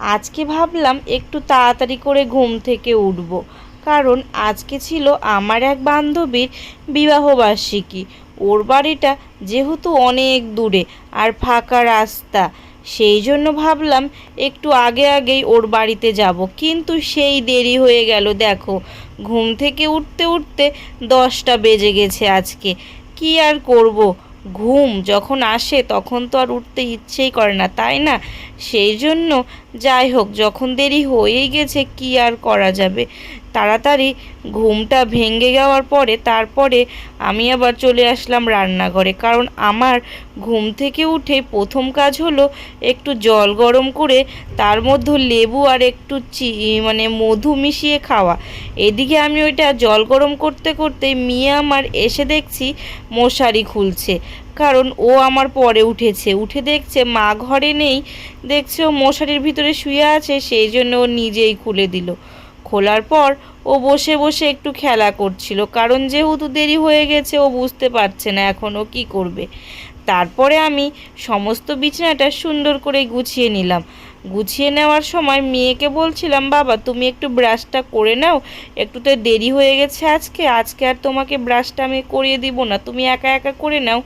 আজকে ভাবলাম একটু তাড়াতাড়ি করে ঘুম থেকে উঠব। কারণ আজকে ছিল আমার এক বান্ধবীর বিবাহবার্ষিকী। ওর বাড়িটা যেহেতু অনেক দূরে আর ফাঁকা রাস্তা, সেই জন্য ভাবলাম একটু আগে আগেই ওর বাড়িতে যাব। কিন্তু সেই দেরি হয়ে গেল, দেখো। ঘুম থেকে উঠতে উঠতে দশটা বেজে গেছে আজকে। কি আর করব? ঘুম যখন আসে তখন তো আর উঠতে ইচ্ছেই করে না, তাই না? সেই জন্য যাই হোক, যখন দেরি হয়েই গেছে কি আর করা যাবে? তাড়াতাড়ি ঘুমটা ভেঙে যাওয়ার পরে তারপরে আমি আবার চলে আসলাম রান্নাঘরে। কারণ আমার ঘুম থেকে উঠে প্রথম কাজ হলো একটু জল গরম করে তার মধ্যে লেবু আর একটু চি মানে মধু মিশিয়ে খাওয়া। এদিকে আমি ওইটা জল গরম করতে করতে মেয়ে আমার এসে দেখছি মশারি খুলছে। কারণ ও আমার পরে উঠেছে। উঠে দেখছে মা ঘরে নেই, দেখছে ও মশারির ভিতরে শুয়ে আছে, সেই জন্য ও নিজেই খুলে দিল। খোলার পর ও বসে বসে একটু খেলা করছিল, কারণ যেহেতু দেরি হয়ে গেছে ও বুঝতে পারছে না এখন ও কী করবে। তারপরে আমি সমস্ত বিছানাটা সুন্দর করে গুছিয়ে নিলাম। গুছিয়ে নেওয়ার সময় মেয়েকে বলছিলাম, বাবা, তুমি একটু ব্রাশটা করে নাও, একটু তো দেরি হয়ে গেছে আজকে আজকে আর তোমাকে ব্রাশটা আমি করিয়ে দিব না, তুমি একা একা করে নাও।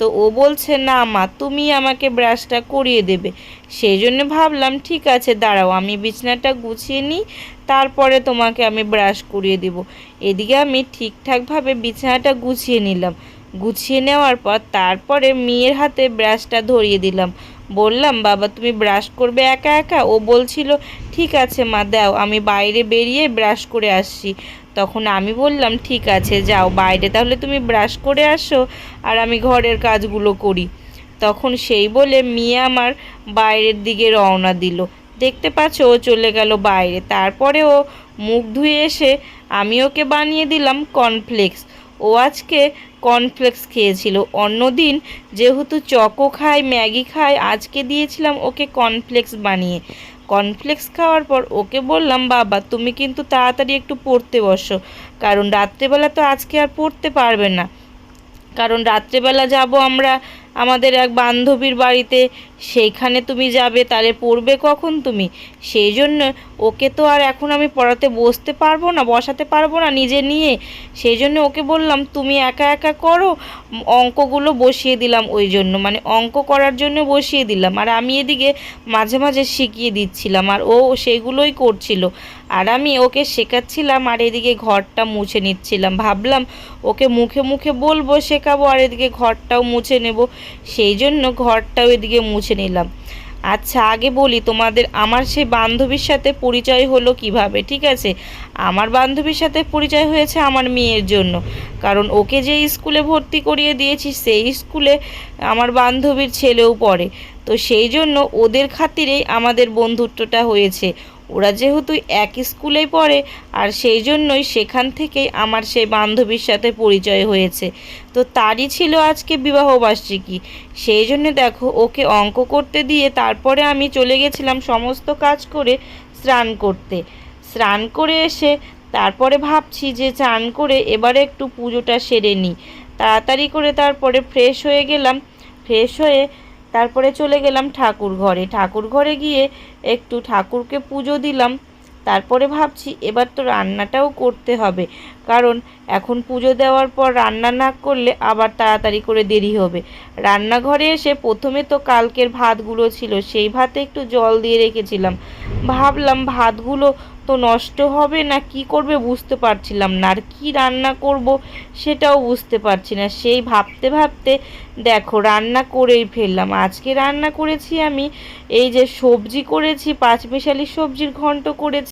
তো ও বলছে, না মা, তুমি আমাকে ব্রাশটা করিয়ে দেবে। সেই জন্য ভাবলাম, ঠিক আছে, দাঁড়াও, আমি বিছানাটা গুছিয়ে নিই, তারপরে তোমাকে আমি ব্রাশ করিয়ে দেব। এদিকে আমি ঠিকঠাকভাবে বিছানাটা গুছিয়ে নিলাম। গুছিয়ে নেওয়ার পর তারপরে মেয়ের হাতে ব্রাশটা ধরিয়ে দিলাম। বললাম, বাবা, তুমি ব্রাশ করবে একা একা? ও বলছিল, ঠিক আছে মা, দাও, আমি বাইরে বেরিয়ে ব্রাশ করে আসছি। তখন আমি বললাম, ঠিক আছে, যাও, বাইরে। তাহলে তুমি ব্রাশ করে আসো আর আমি ঘরের কাজগুলো করি। তখন সেই বলে মেয়ে আমার বাইরের দিকে রওনা দিল। দেখতে পাচ্ছ, ও চলে গেল বাইরে। তারপরে ও মুখ ধুয়ে এসে আমি ওকে বানিয়ে দিলাম কর্নফ্লেক্স ও আজকে কর্নফ্লেক্স খেয়েছিল। অন্যদিন যেহেতু চকো খায়, ম্যাগি খায়, আজকে দিয়েছিলাম ওকে কর্নফ্লেক্স বানিয়ে। কর্নফ্লেক্স খাওয়ার পর ওকে বললাম, বাবা, তুমি কিন্তু তাড়াতাড়ি একটু পড়তে বসো। কারণ রাত্রেবেলা তো আজকে আর পড়তে পারবে না। কারণ রাত্রেবেলা যাব আমরা আমাদের এক বান্ধবীর বাড়িতে, সেইখানে তুমি যাবে, তাহলে পড়বে কখন তুমি? সেই জন্য ওকে তো আর এখন আমি পড়াতে বসতে পারব না, বসাতে পারব না নিজে নিয়ে। সেই জন্য ওকে বললাম, তুমি একা একা করো, অঙ্কগুলো বসিয়ে দিলাম ওই জন্য। মানে অঙ্ক করার জন্য বসিয়ে দিলাম। আর আমি এদিকে মাঝে মাঝে শিখিয়ে দিচ্ছিলাম, আর ও সেইগুলোই করছিল। আর আমি ওকে শেখাচ্ছিলাম আর এদিকে ঘরটা মুছে নিচ্ছিলাম। ভাবলাম ওকে মুখে মুখে বলব শেখাবো আর এদিকে ঘরটাও মুছে নেব। সেই জন্য ঘরটাও এদিকে মুছে নিলাম। আচ্ছা আগে বলি তোমাদের, আমার সেই বান্ধবীর সাথে পরিচয় হলো কীভাবে, ঠিক আছে? আমার বান্ধবীর সাথে পরিচয় হয়েছে আমার মেয়ের জন্য। কারণ ওকে যে স্কুলে ভর্তি করিয়ে দিয়েছি, সেই স্কুলে আমার বান্ধবীর ছেলেও পড়ে। তো সেই জন্য ওদের খাতিরেই আমাদের বন্ধুত্বটা হয়েছে। ওরা যেহেতু এক স্কুলে পড়ে, আর সেই জন্যই সেখান থেকেই আমার সেই বান্ধবীর সাথে পরিচয় হয়েছে। তো তারই ছিল আজকে বিবাহবার্ষিকী সেই জন্য দেখো, ওকে অঙ্ক করতে দিয়ে তারপরে আমি চলে গেছিলাম সমস্ত কাজ করে স্নান করতে। স্নান করে এসে তারপরে ভাবছি যে চান করে এবারে একটু পুজোটা সেরে নিই। তাড়াতাড়ি করে তারপরে ফ্রেশ হয়ে গেলাম। ফ্রেশ হয়ে তারপরে চলে গেলাম ঠাকুর ঘরে। ঠাকুর ঘরে গিয়ে একটু ঠাকুরকে পুজো দিলাম। তারপরে ভাবছি, এবার তো রান্নাটাও করতে হবে। কারণ এখন পুজো দেওয়ার পর রান্না না করলে আবার তাড়াতাড়ি করে দেরি হবে। রান্নাঘরে এসে প্রথমে তো কালকের ভাতগুলো ছিল, সেই ভাতে একটু জল দিয়ে রেখেছিলাম। ভাবলাম ভাতগুলো তো নষ্ট হবে না কি করবে বুঝতে পারছিলাম না, আর কি রান্না করব সেটাও বুঝতে পারছি না। সেই ভাবতে ভাবতে দেখো রান্না করেই ফেললাম। আজকে রান্না করেছি আমি এই যে সবজি করেছি পাঁচমিশালি সবজির ঘন্ট করেছি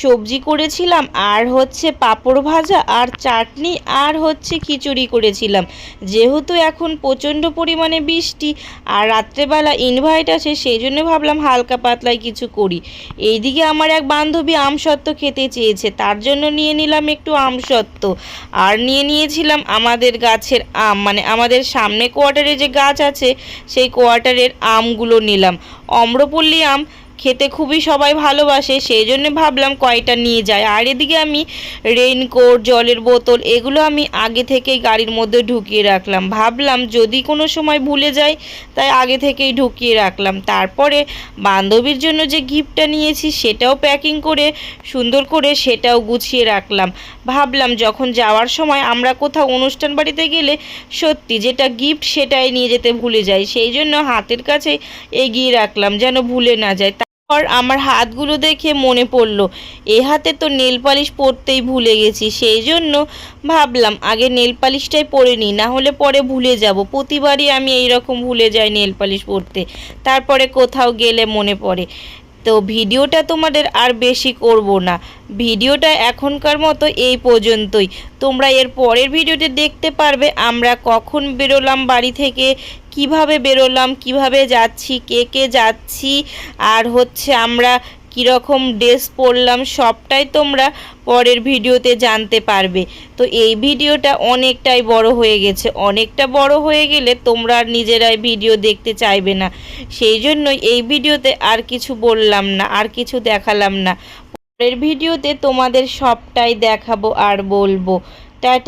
সবজি করেছিলাম, আর হচ্ছে পাঁপড় ভাজা, আর চাটনি, আর হচ্ছে খিচুড়ি করেছিলাম। যেহেতু এখন প্রচণ্ড পরিমাণে বৃষ্টি, আর রাত্রেবেলা ইনভাইট আছে সেই জন্য ভাবলাম হালকা পাতলায় কিছু করি। এইদিকে আমার এক বান্ধবী আমসত্ত্ব খেতে চেয়েছে, তার জন্য নিয়ে নিলাম একটু আমসত্ত্ব আর নিয়ে নিয়েছিলাম আমাদের গাছের আম মানে আমাদের সামনে কোয়ার্টারে যে গাছ আছে, সেই কোয়ার্টারের আমগুলো নিলাম। অম্রপল্লী আম খেতে খুবই সবাই ভালোবাসে সেই জন্য ভাবলাম কয়টা নিয়ে যায় আর এদিকে আমি রেইনকোট জলের বোতল এগুলো আমি আগে থেকেই গাড়ির মধ্যে ঢুকিয়ে রাখলাম। ভাবলাম যদি কোনো সময় ভুলে যাই, তাই আগে থেকেই ঢুকিয়ে রাখলাম। তারপরে বান্ধবীর জন্য যে গিফটটা নিয়েছি, সেটাও প্যাকিং করে, সুন্দর করে সেটাও গুছিয়ে রাখলাম। ভাবলাম যখন যাওয়ার সময় আমরা কোথাও অনুষ্ঠান বাড়িতে গেলে সত্যি যেটা গিফট সেটাই নিয়ে যেতে ভুলে যাই সেই জন্য হাতের কাছে এগিয়ে রাখলাম যেন ভুলে না যায় তারপর আমার হাতগুলো দেখে মনে পড়ল, এ হাতে তো নেল পালিশ পরতেই ভুলে গেছি, সেই জন্য ভাবলাম আগে নেল পালিশটাই পরে নিই, না হলে পরে ভুলে যাব। প্রতিবারই আমি এই রকম ভুলে যাই নেল পালিশ পরতে। তারপরে কোথাও গেলে মনে পড়ে। তো ভিডিওটা তোমাদের আর বেশি করব না। ভিডিওটা এখনকার মতো এই পর্যন্তই। তোমরা এর পরের ভিডিওতে দেখতে পারবে আমরা কখন বেরোলাম, বাড়ি থেকে কীভাবে বেরোলাম, কীভাবে যাচ্ছি, কে কে যাচ্ছি, আর হচ্ছে আমরা কীরকম ড্রেস পরলাম সবটাই তোমরা পরের ভিডিওতে জানতে পারবে। তো এই ভিডিওটা অনেকটাই বড় হয়ে গেছে। অনেকটা বড় হয়ে গেলে তোমরা আর নিজেরাই ভিডিও দেখতে চাইবে না। সেই জন্যই এই ভিডিওতে আর কিছু বললাম না, আর কিছু দেখালাম না। পরের ভিডিওতে তোমাদের সবটাই দেখাবো আর বলব। টাটা।